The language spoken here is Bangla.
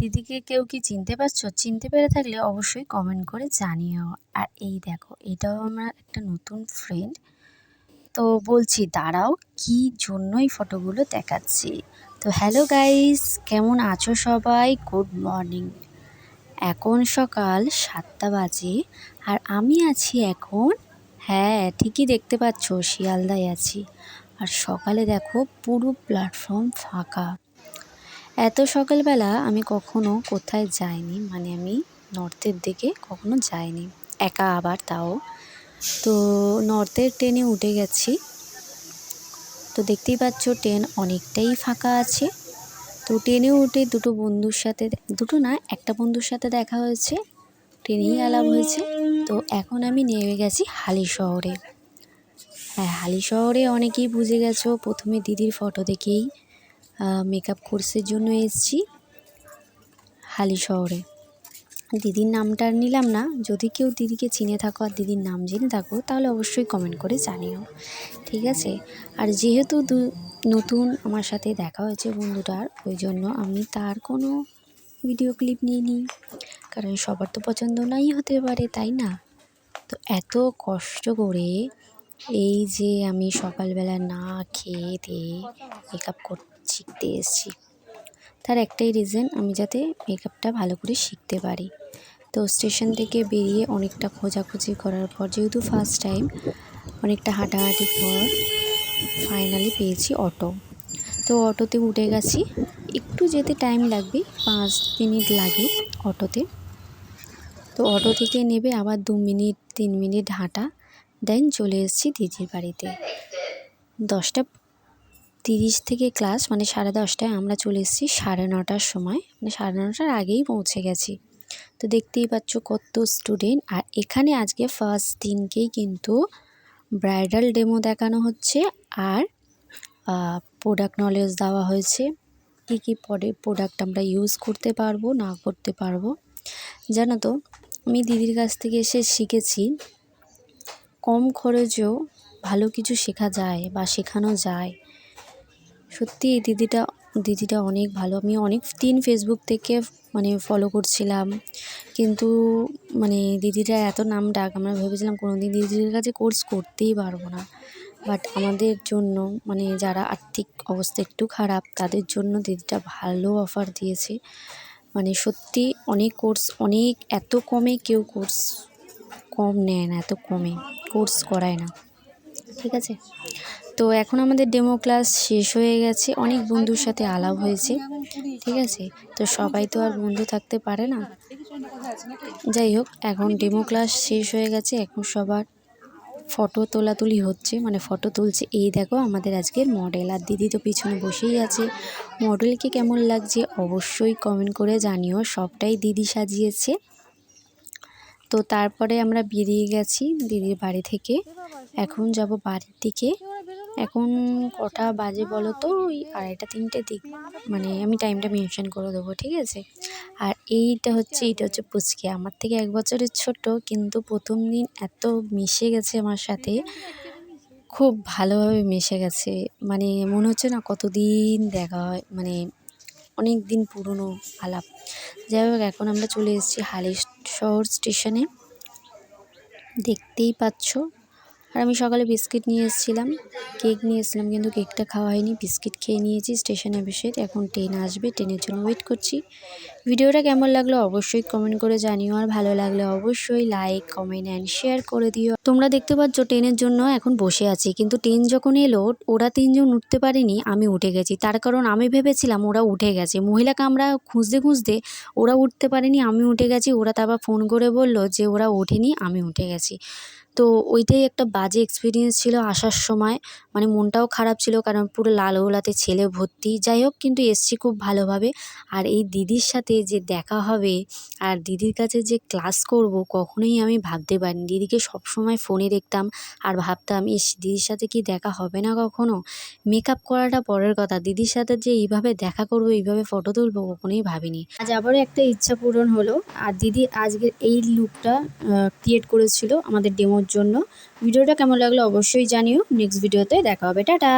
দিদিকে কেউ কি চিনতে পারছ? চিনতে পেরে থাকলে অবশ্যই কমেন্ট করে জানিও। আর এই দেখো, এটাও আমার একটা নতুন ফ্রেন্ড তো বলছি, দাঁড়াও, কি জন্যই ফটোগুলো দেখাচ্ছি? তো হ্যালো গাইস কেমন আছো সবাই? গুড মর্নিং এখন সকাল সাতটা বাজে আর আমি আছি এখন হ্যাঁ ঠিকই দেখতে পাচ্ছ, শিয়ালদায় আছি। আর সকালে দেখো পুরো প্ল্যাটফর্ম ফাঁকা। এত সকালবেলা আমি কখনো কোথায় যাইনি মানে আমি নর্থের দিকে কখনো যাইনি। একা আবার তাও। তো নর্থের ট্রেনে উঠে গেছি। তো দেখতেই পাচ্ছ ট্রেন অনেকটাই ফাঁকা আছে। তো ট্রেনে উঠে দুটো বন্ধুর সাথে, দুটো না, একটা বন্ধুর সাথে দেখা হয়েছে। ট্রেনেই আলাপ হয়েছে। তো এখন আমি নেমে গেছি হালি শহরে। হ্যাঁ হালি শহরে অনেকেই বুঝে গেছো, প্রথমে দিদির ফটো দেখেই মেকআপ কোর্সের জন্য এসেছি হালি শহরে। দিদির নামটা নিলাম না। যদি কেউ দিদিকে চিনে থাকো আর দিদির নাম জেনে থাকো, তাহলে অবশ্যই কমেন্ট করে জানিও। ঠিক আছে? আর যেহেতু নতুন আমার সাথে দেখা হয়েছে বন্ধুটার, ওই জন্য আমি তার কোনো ভিডিও ক্লিপ নিয়ে নিই কারণ সবার তো পছন্দ নাই হতে পারে, তাই না? তো এত কষ্ট করে এই যে আমি সকালবেলা না খেয়ে দিয়ে মেকআপ করতে শিখতে এসেছি। তার একটাই রিজন আমি যাতে মেকআপটা ভালো করে শিখতে পারি। তো স্টেশন থেকে বেরিয়ে অনেকটা খোঁজাখুঁজি করার পর, যেহেতু ফার্স্ট টাইম অনেকটা হাঁটাহাঁটির পর ফাইনালি পেয়েছি অটো তো অটোতে উঠে গেছি। একটু যেতে টাইম লাগবে, পাঁচ মিনিট লাগে অটোতে তো অটো থেকে নেবে আবার দু মিনিট, তিন মিনিট হাঁটা। দেন চলে এসেছি দিদির বাড়িতে। দশটা তিরিশ থেকে ক্লাস মানে সাড়ে দশটায় আমরা চলে এসেছি সাড়ে নটার সময়। মানে সাড়ে নটার আগেই পৌঁছে গেছি। তো দেখতেই পাচ্ছ কত স্টুডেন্ট আর এখানে আজকে ফার্স্ট দিনকেই কিন্তু ব্রাইডাল ডেমো দেখানো হচ্ছে আর প্রোডাক্ট নলেজ দেওয়া হয়েছে। কী কী পরে প্রোডাক্ট আমরা ইউজ করতে পারব, না করতে পারব? জানো তো, আমি দিদির কাছ থেকে এসে শিখেছি কম খরচেও ভালো কিছু শেখা যায় বা শেখানো যায়। সত্যি এই দিদিটা দিদিটা অনেক ভালো। আমি অনেক দিন ফেসবুক থেকে মানে ফলো করছিলাম। কিন্তু মানে দিদিটা এত নাম ডাক, আমরা ভেবেছিলাম কোনো দিন দিদির কাছে কোর্স করতেই পারব না। বাট আমাদের জন্য মানে যারা আর্থিক অবস্থা একটু খারাপ, তাদের জন্য দিদিটা ভালো অফার দিয়েছে। মানে সত্যি অনেক কোর্স অনেক, এত কমে কেউ কোর্স কম নেয় না, এত কমে। কোর্স করায় না। ঠিক আছে? তো এখন আমাদের ডেমো ক্লাস শেষ হয়ে গেছে। অনেক বন্ধুর সাথে আলাপ হয়েছে, ঠিক আছে? তো সবাই তো আর বন্ধু থাকতে পারে না। যাই হোক, এখন ডেমো ক্লাস শেষ হয়ে গেছে। এখন সবার ফটো তোলাতুলি হচ্ছে মানে ফটো তুলছে। এই দেখো, আমাদের আজকের মডেল আর দিদি তো পিছনে বসেই আছে। মডেলকে কেমন লাগছে অবশ্যই কমেন্ট করে জানিও। সবটাই দিদি সাজিয়েছে। তো তারপরে আমরা বেরিয়ে গেছি দিদির বাড়ি থেকে। এখন যাব বাড়ির দিকে। এখন কটা বাজে বলো তো? ওই আড়াইটা, তিনটে দিক। মানে আমি টাইমটা মেনশন করে দেবো, ঠিক আছে? আর এইটা হচ্ছে এইটা হচ্ছে পুচকে। আমার থেকে এক বছরের ছোট, কিন্তু প্রথম দিন এত মিশে গেছে আমার সাথে। খুব ভালোভাবে মিশে গেছে। মানে মনে হচ্ছে না কতদিন দেখা হয়। মানে অনেক দিন পুরনো আলাপ। যাই হোক, এখন আমরা চলে এসেছি হালি শহর স্টেশনে দেখতেই পাচ্ছ। আর আমি সকালে বিস্কিট নিয়ে এসেছিলাম, কেক নিয়ে এসেছিলাম, কিন্তু কেকটা খাওয়া হয়নি। বিস্কিট খেয়ে নিয়েছি, স্টেশনে বসে এখন ট্রেন আসবে, ট্রেনের জন্য ওয়েট করছি। ভিডিওটা কেমন লাগল অবশ্যই কমেন্ট করে জানিও, আর ভালো লাগলে অবশ্যই লাইক কমেন্ট অ্যান্ড শেয়ার করে দিও। তোমরা দেখতে পাচ্ছ ট্রেনের জন্য এখন বসে আছি, কিন্তু ট্রেন যখন এলো, ওরা তিনজন উঠতে পারেনি, আমি উঠে গেছি। তার কারণ আমি ভেবেছিলাম ওরা উঠে গেছে। মহিলাকে আমরা খুঁজতে খুঁজতে ওরা উঠতে পারেনি, আমি উঠে গেছি। ওরা তারপর ফোন করে বলল যে ওরা ওঠেনি, আমি উঠে গেছি। তো ওইটাই একটা বাজে এক্সপিরিয়েন্স ছিল আসার সময়। মানে মনটাও খারাপ ছিল কারণ পুরো লাল গোলাতে ছেলে ভর্তি। যাই হোক, কিন্তু এসছি খুব ভালোভাবে। আর এই দিদির সাথে যে দেখা হবে আর দিদির কাছে যে ক্লাস করব, কখনোই আমি ভাবতে পারিনি। দিদিকে সবসময় ফোনে দেখতাম আর ভাবতাম, ইস, দিদির সাথে কি দেখা হবে না কখনো? মেকআপ করাটা পরের কথা। দিদির সাথে যে এইভাবে দেখা করব, এইভাবে ফটো তুলবো, কখনোই ভাবিনি। আজ আবারও একটা ইচ্ছা পূরণ হলো। আর দিদি আজকের এই লুকটা ক্রিয়েট করেছিল আমাদের ডেমোর জন্য। ভিডিওটা কেমন লাগল অবশ্যই জানিও। নেক্সট ভিডিওতে দেখা হবে। টাটা!